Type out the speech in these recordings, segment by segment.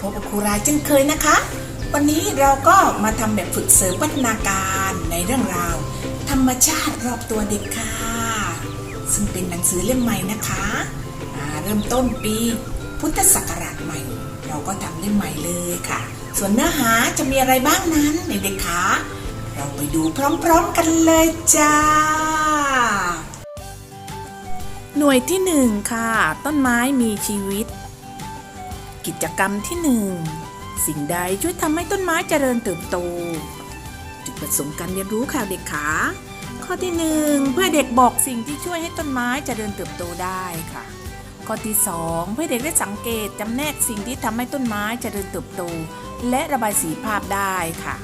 พบกับครูรายเช่นเคยนะคะ วันนี้เราก็มาทำแบบฝึกเสริมพัฒนาการในเรื่องราว ธรรมชาติรอบตัวเด็กค่ะ ซึ่งเป็นหนังสือเล่มใหม่นะคะเริ่มต้นปีพุทธศักราชใหม่ เราก็ทำเล่มใหม่เลยค่ะ ส่วนเนื้อหาจะมีอะไรบ้างนั้นเด็กๆคะเราไปดูพร้อมๆกันเลยจ้า หน่วยที่หนึ่งค่ะ ต้นไม้มีชีวิต กิจกรรมที่หนึ่งสิ่งใดช่วยทำให้ต้นไม้เจริญเติบโต จุดประสงค์การเรียนรู้ค่ะเด็กขาข้อที่หนึ่งเพื่อเด็กบอกสิ่งที่ช่วยให้ต้นไม้เจริญเติบโตได้ค่ะ ข้อที่สองเพื่อเด็กได้สังเกตจำแนกสิ่งที่ทำให้ต้นไม้เจริญเติบโต และระบายสีภาพได้ค่ะ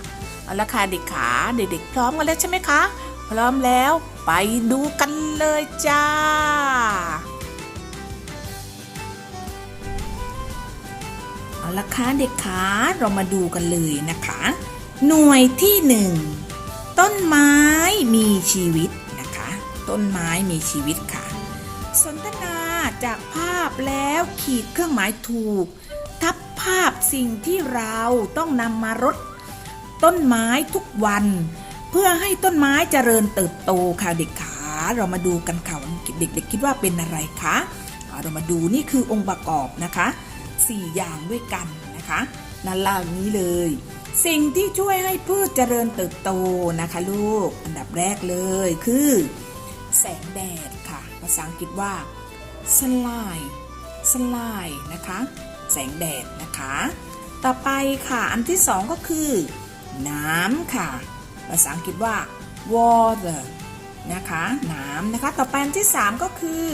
เอาละค่ะเด็กขาเด็กๆพร้อมกันแล้วใช่ไหมคะ พร้อมแล้วไปดูกันเลยจ้า เอาละคะเด็กขาเรามาดูกันเลยนะคะ หน่วยที่หนึ่งต้นไม้มีชีวิตนะคะ ต้นไม้มีชีวิตค่ะ สนทนาจากภาพแล้วขีดเครื่องหมายถูก ทับภาพสิ่งที่เราต้องนำมารดต้นไม้ทุกวัน เพื่อให้ต้นไม้เจริญเติบโตค่ะเด็กขาเรามาดูกันค่ะเด็กๆคิดว่าเป็นอะไรคะเรามาดูนี่คือองค์ประกอบนะคะ สี่อย่างด้วยกันนะคะนั่นล่างนี้เลย สิ่งที่ช่วยให้พืชเจริญเติบโตนะคะลูก อันดับแรกเลยคือ แสงแดดค่ะ ภาษาอังกฤษว่า sunlight sunlight นะคะ แสงแดดนะคะ ต่อไปค่ะ อันที่สองก็คือ น้ำค่ะ ภาษาอังกฤษว่า water นะคะ น้ำนะคะ ต่อไปอันที่สามก็คือ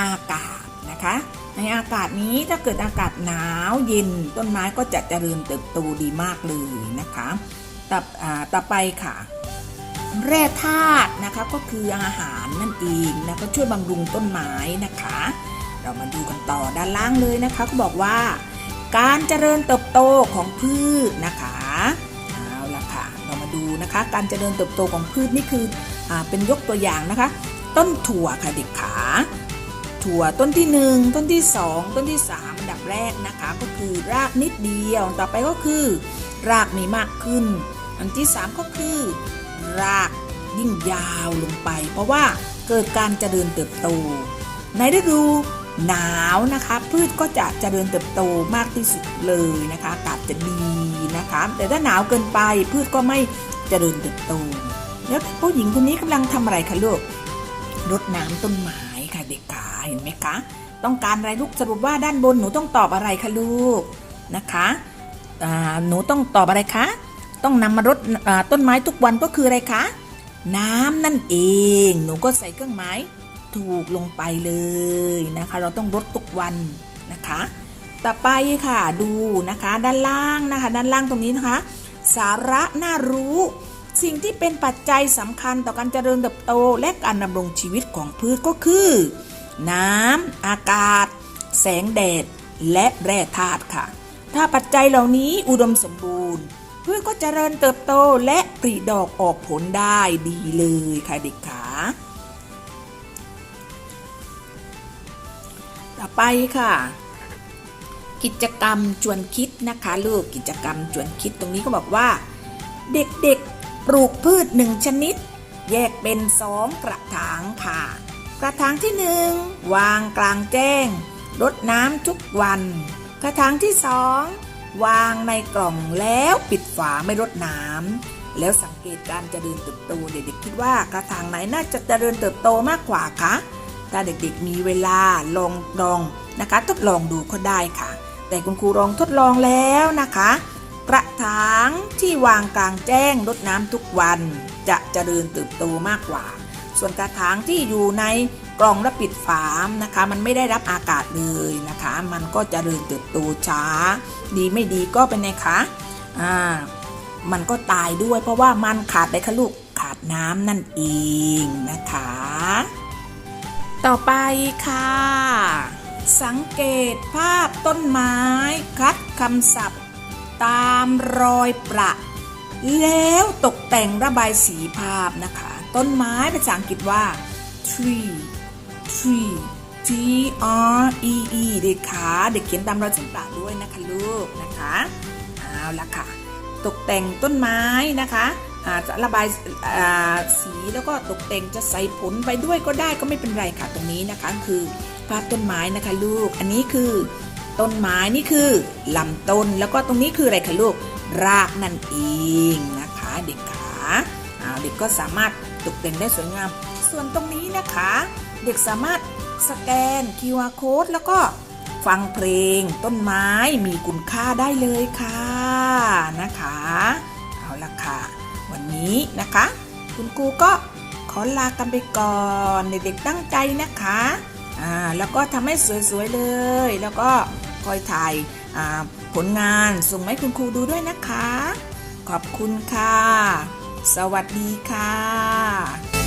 อากาศนะคะ ในอากาศนี้ถ้าเกิดอากาศหนาวเย็นต้นไม้ก็จะเจริญเติบโตดีมากเลยนะคะต่อ่าต่อไปค่ะ แร่ธาตุนะคะก็คืออาหารนั่นเองนะก็ช่วยบำรุงต้นไม้นะคะ เรามาดูกันต่อด้านล่างเลยนะคะก็บอกว่า การเจริญเติบโตของพืชนะคะเอาละค่ะเรามาดูนะคะ การเจริญเติบโตของพืชนี่คืออเป็นยกตัวอย่างนะคะ ต้นถั่วค่ะเด็กขา ถั่วต้นที่ 1 ต้นที่ 2 ต้นที่ 3 ดับแรกนะคะ ก็คือรากนิดเดียว ต่อไปก็คือ รากมีมากขึ้น อันที่ 3 ก็คือ รากยิ่งยาวลงไป เพราะว่าเกิดการเจริญเติบโต ในฤดูหนาวนะคะ พืชก็จะเจริญเติบโตมากที่สุดเลยนะคะอากาศจะดีนะคะ แต่ถ้าหนาวเกินไปพืชก็ไม่เจริญเติบโต แล้วผู้หญิงคนนี้กำลังทำอะไรคะลูกรดน้ำต้นไม้ค่ะเด็กขา เห็นไหมคะ ต้องการอะไรลูกสรุปว่าด้านบนหนูต้องตอบอะไรคะลูกนะคะหนูต้องตอบอะไรคะ ต้องนำมารดต้นไม้ทุกวันก็คืออะไรคะ น้ำนั่นเอง หนูก็ใส่เครื่องหมายถูกลงไปเลยนะคะ เราต้องรดทุกวันนะคะ ต่อไปค่ะดูนะคะ ด้านล่างนะคะ ด้านล่างตรงนี้นะคะ สาระน่ารู้ สิ่งที่เป็นปัจจัยสำคัญต่อการเจริญเติบโตและการดำรงชีวิตของพืชก็คือ น้ำ อากาศ แสงแดด และแร่ธาตุค่ะ ถ้าปัจจัยเหล่านี้อุดมสมบูรณ์พืชก็จเจริญเติบโตและปริดอกออกผลได้ดีเลยค่ะเด็กขาต่อไปค่ะ กิจกรรมชวนคิดนะคะลูกกิจกรรมชวนคิดตรงนี้ก็บอกว่า เด็กๆปลูกพืชหนึ่งชนิด แยกเป็นสองกระถางค่ะ กระถางที่หนึ่งวางกลางแจ้งรดน้ำทุกวัน กระถางที่สองวางในกล่องแล้วปิดฝาไม่รดน้ำแล้วสังเกตการเจริญเติบโตเด็กๆคิดว่ากระถางไหนน่าจะเจริญเติบโตมากกว่าคะถ้าเด็กๆมีเวลาลองลองนะคะ ทดลองดูก็ได้ค่ะ แต่คุณครูลองทดลองแล้วนะคะ กระถางที่วางกลางแจ้งรดน้ำทุกวัน จะเจริญเติบโตมากกว่า ส่วนกระถางที่อยู่ในกล่องและปิดฝามนะคะ มันไม่ได้รับอากาศเลยนะคะ มันก็จะเริญเติบโตช้า ดีไม่ดีก็เป็นไงคะอ่ามันก็ตายด้วยเพราะว่ามันขาดไรคะลูกขาดน้ำนั่นเองนะคะ ต่อไปค่ะ สังเกตภาพต้นไม้คัดคำศัพท์ ตามรอยประ แล้วตกแต่งระบายสีภาพนะคะ ต้นไม้ภาษาอังกฤษว่า tree tree T R E E เด็กขาเด็กเขียนตามรอยสันปะด้วยนะคะลูกนะคะเอาละค่ะ ตกแต่งต้นไม้นะคะอาจจะระบายาสีแล้วก็ตกแต่งจะใส่ผลไปด้วยก็ได้ก็ไม่เป็นไรค่ะตรงนี้นะคะคือภาพต้นไม้นะคะลูก อันนี้คือ ต้นไม้นี่คือลำต้นแล้วก็ตรงนี้คืออะไรคะลูกรากนั่นเองนะคะ เด็กขาอ่าเด็กก็สามารถ ตกแต่งได้สวยงาม ส่วนตรงนี้นะคะ เด็กสามารถสแกน QR code แล้วก็ฟังเพลงต้นไม้มีคุณค่าได้เลยค่ะนะคะ เอาละค่ะ วันนี้นะคะ คุณครูก็ขอลากันไปก่อนเด็กๆตั้งใจนะคะอ่าแล้วก็ทำให้สวยๆเลย แล้วก็คอยถ่ายผลงานส่งมาให้คุณครูดูด้วยนะคะ ขอบคุณค่ะ สวัสดีค่ะ